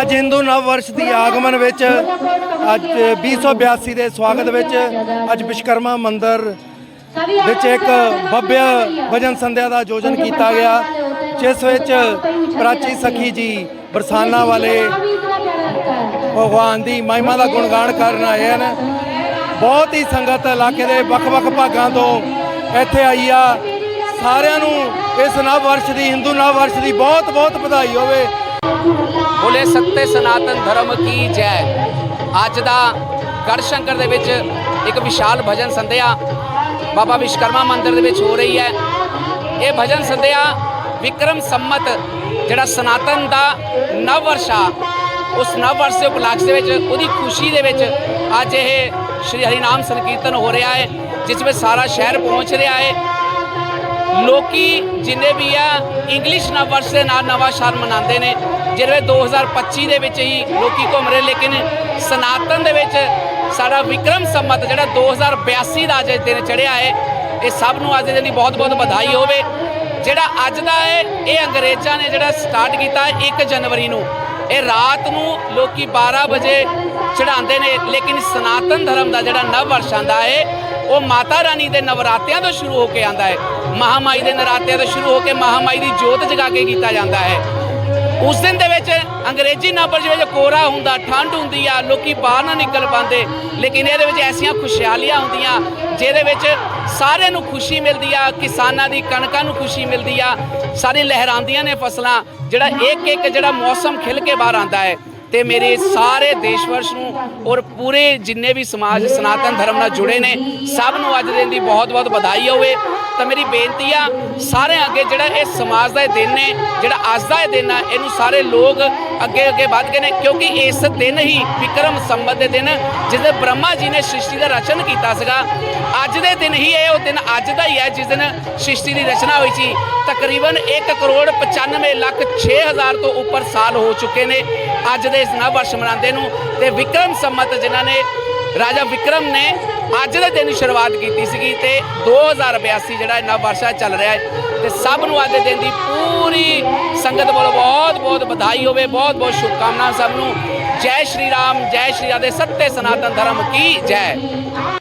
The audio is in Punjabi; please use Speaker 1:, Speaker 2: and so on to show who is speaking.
Speaker 1: ਅੱਜ ਹਿੰਦੂ ਨਵ ਵਰਸ਼ ਦੀ ਆਗਮਨ ਵਿੱਚ ਅੱਜ 2082 ਦੇ ਸਵਾਗਤ ਵਿੱਚ ਅੱਜ ਵਿਸ਼ਕਰਮਾ ਮੰਦਿਰ ਵਿੱਚ ਇੱਕ ਭव्य ਭਜਨ ਸੰਧਿਆ ਦਾ ਆਯੋਜਨ ਕੀਤਾ ਗਿਆ, ਜਿਸ ਵਿੱਚ ਪ੍ਰਾਚੀ ਸਖੀ ਜੀ ਬਰਸਾਨਾ ਵਾਲੇ ਭਗਵਾਨ ਦੀ ਮਹਿਮਾ ਦਾ ਗੁਣਗਾਨ ਕਰਨ ਆਏ ਹਨ। ਬਹੁਤ ਹੀ ਸੰਗਤ ਇਲਾਕੇ ਦੇ ਵੱਖ-ਵੱਖ ਭਾਗਾਂ ਤੋਂ ਇੱਥੇ ਆਈ ਆ। ਸਾਰਿਆਂ ਨੂੰ ਇਸ ਨਵ ਵਰਸ਼ ਦੀ, ਹਿੰਦੂ ਨਵ ਵਰਸ਼ ਦੀ ਬਹੁਤ-ਬਹੁਤ ਵਧਾਈ ਹੋਵੇ।
Speaker 2: ਬੋਲੇ ਸੱਤੇ ਸਨਾਤਨ ਧਰਮ ਕੀ ਜੈ? ਅੱਜ ਦਾ ਗੜਸ਼ੰਕਰ ਦੇ ਵਿੱਚ ਇੱਕ ਵਿਸ਼ਾਲ ਭਜਨ ਸੰਧਿਆ ਬਾਬਾ ਵਿਸ਼ਕਰਮਾ ਮੰਦਿਰ ਦੇ ਵਿੱਚ ਹੋ ਰਹੀ ਹੈ। ਇਹ ਭਜਨ ਸੰਧਿਆ ਵਿਕਰਮ ਸੰਮਤ, ਜਿਹੜਾ ਸਨਾਤਨ ਦਾ ਨਵ ਵਰਸ਼ਾ ਉਸ ਨਵ ਵਰਸ਼ ਦੇ ਉਪਲਕਸ਼ ਦੇ ਵਿੱਚ, ਉਹਦੀ ਖੁਸ਼ੀ ਦੇ ਵਿੱਚ ਅੱਜ ਇਹ ਸ਼੍ਰੀ ਹਰੀ ਨਾਮ ਸੰਕੀਰਤਨ ਹੋ ਰਿਹਾ ਹੈ, ਜਿਸ ਵਿੱਚ ਸਾਰਾ ਸ਼ਹਿਰ ਪਹੁੰਚ ਰਿਹਾ ਹੈ। ਲੋਕੀ ਜਿੰਨੇ ਵੀ ਆ ਇੰਗਲਿਸ਼ ਨਵ ਦੇ ਨਾਲ ਨਵਾਂ ਸਾਲ ਮਨਾਉਂਦੇ ਨੇ। ਜਿਹਦੇ ਵਿੱਚ 2025 ਦੇ ਵਿੱਚ ਹੀ ਲੋਕੀ ਘੁੰਮ ਰਹੇ, ਲੇਕਿਨ ਸਨਾਤਨ ਦੇ ਵਿੱਚ ਸਾਡਾ ਵਿਕਰਮ ਸੰਮਤ ਜਿਹੜਾ 2082 ਦਾ ਅੱਜ ਦਿਨ ਚੜਿਆ ਹੈ, ਇਹ ਸਭ ਨੂੰ ਅੱਜ ਦੇ ਦਿਨ ਦੀ ਬਹੁਤ-ਬਹੁਤ ਵਧਾਈ ਹੋਵੇ। ਜਿਹੜਾ ਅੱਜ ਦਾ ਹੈ, ਇਹ ਅੰਗਰੇਜ਼ਾਂ ਨੇ ਜਿਹੜਾ ਸਟਾਰਟ ਕੀਤਾ 1 ਜਨਵਰੀ ਨੂੰ। ਇਹ ਰਾਤ ਨੂੰ ਲੋਕੀ 12 ਵਜੇ ਚੜਾਉਂਦੇ ਨੇ, ਲੇਕਿਨ ਸਨਾਤਨ ਧਰਮ ਦਾ ਜਿਹੜਾ ਨਵ ਵਰਸ਼ ਆਂਦਾ ਹੈ ਉਹ ਮਾਤਾ ਰਾਣੀ ਦੇ ਨਵਰਾਤਿਆਂ ਤੋਂ ਸ਼ੁਰੂ ਹੋ ਕੇ ਆਂਦਾ ਹੈ। ਮਹਾਮਾਈ ਦੇ ਨਰਾਤਿਆਂ ਤੋਂ ਸ਼ੁਰੂ ਹੋ ਕੇ ਮਹਾਮਾਈ ਦੀ ਜੋਤ ਜਗਾ ਕੇ ਕੀਤਾ ਜਾਂਦਾ ਹੈ। ਉਸ ਦਿਨ ਦੇ ਵਿੱਚ ਅੰਗਰੇਜ਼ੀ ਨੰਬਰ ਜਿਵੇਂ ਕੋਰਾ ਹੁੰਦਾ, ਠੰਡ ਹੁੰਦੀ ਆ, ਲੋਕੀ ਬਾਹਰ ਨਾ ਨਿਕਲ ਪਾਉਂਦੇ। ਲੇਕਿਨ ਇਹਦੇ ਵਿੱਚ ਐਸੀਆਂ ਖੁਸ਼ਹਾਲੀਆਂ ਹੁੰਦੀਆਂ, ਜਿਹਦੇ ਵਿੱਚ ਸਾਰਿਆਂ ਨੂੰ ਖੁਸ਼ੀ ਮਿਲਦੀ ਆ, ਕਿਸਾਨਾਂ ਦੀ ਕਣਕਾਂ ਨੂੰ ਖੁਸ਼ੀ ਮਿਲਦੀ ਆ। ਸਾਰੀ ਲਹਿਰਾਉਂਦੀਆਂ ਨੇ ਫਸਲਾਂ, ਜਿਹੜਾ ਇੱਕ ਇੱਕ ਜਿਹੜਾ ਮੌਸਮ ਖਿਲ ਕੇ ਬਾਹਰ ਆਂਦਾ ਹੈ। ਤੇ ਮੇਰੇ ਸਾਰੇ ਦੇਸ਼ ਵਰਸ਼ ਨੂੰ ਔਰ ਪੂਰੇ ਜਿੰਨੇ ਵੀ ਸਮਾਜ, ਸਨਾਤਨ ਧਰਮ ਨਾਲ ਜੁੜੇ ਨੇ, ਸਭ ਨੂੰ ਅੱਜ ਦਿਨ ਦੀ ਬਹੁਤ-ਬਹੁਤ ਵਧਾਈ ਹੋਵੇ। ਤਾਂ ਮੇਰੀ ਬੇਨਤੀ ਆ ਸਾਰਿਆਂ ਅੱਗੇ ਜਿਹੜਾ ਇਹ ਸਮਾਜ ਦਾ ਇਹ ਦਿਨ ਹੈ, ਜਿਹੜਾ ਅੱਜ ਦਾ ਇਹ ਦਿਨ ਆ, ਇਹਨੂੰ ਸਾਰੇ ਲੋਕ ਅੱਗੇ ਅੱਗੇ ਵੱਧ ਕੇ ਨੇ, ਕਿਉਂਕਿ ਇਸ ਦਿਨ ਹੀ ਵਿਕਰਮ ਸੰਬਤ ਦੇ ਦਿਨ, ਜਿਸ ਦਿਨ ਬ੍ਰਹਮਾ ਜੀ ਨੇ ਸ੍ਰਿਸ਼ਟੀ ਦਾ ਰਚਨ ਕੀਤਾ ਸੀਗਾ, ਅੱਜ ਦੇ ਦਿਨ ਹੀ ਇਹ ਉਹ ਦਿਨ ਅੱਜ ਦਾ ਹੀ ਹੈ, ਜਿਸ ਦਿਨ ਸ੍ਰਿਸ਼ਟੀ ਦੀ ਰਚਨਾ ਹੋਈ ਸੀ। ਤਕਰੀਬਨ 1 ਕਰੋੜ 95 ਲੱਖ 6 ਹਜ਼ਾਰ ਤੋਂ ਉੱਪਰ ਸਾਲ ਹੋ ਚੁੱਕੇ ਨੇ। ਅੱਜ ਦੇ ਇਸ ਨਵ ਵਰਸ਼ ਮਨਾਉਂਦੇ ਨੂੰ ਤੇ ਵਿਕਰਮ ਸੰਮਤ ਜਿਨ੍ਹਾਂ ਨੇ, ਰਾਜਾ ਵਿਕਰਮ ਨੇ ਅੱਜ ਦੇ ਦਿਨ ਸ਼ੁਰੂਆਤ ਕੀਤੀ ਸੀਗੀ ਤੇ 2082 ਜਿਹੜਾ ਨਵ ਵਰਸ਼ਾ ਚੱਲ ਰਿਹਾ ਹੈ ਤੇ ਸਭ ਨੂੰ ਅੱਜ ਦੇ ਦਿਨ ਦੀ ਪੂਰੀ ਸੰਗਤ ਵੱਲੋਂ ਬਹੁਤ ਬਹੁਤ ਵਧਾਈ ਹੋਵੇ, ਬਹੁਤ ਬਹੁਤ ਸ਼ੁਭਕਾਮਨਾਵਾਂ ਸਭ ਨੂੰ। ਜੈ ਸ਼੍ਰੀ ਰਾਮ, ਜੈ ਸ਼੍ਰੀ ਰਾਧੇ ਸੱਤੇ ਸਨਾਤਨ ਧਰਮ ਕੀ ਜੈ।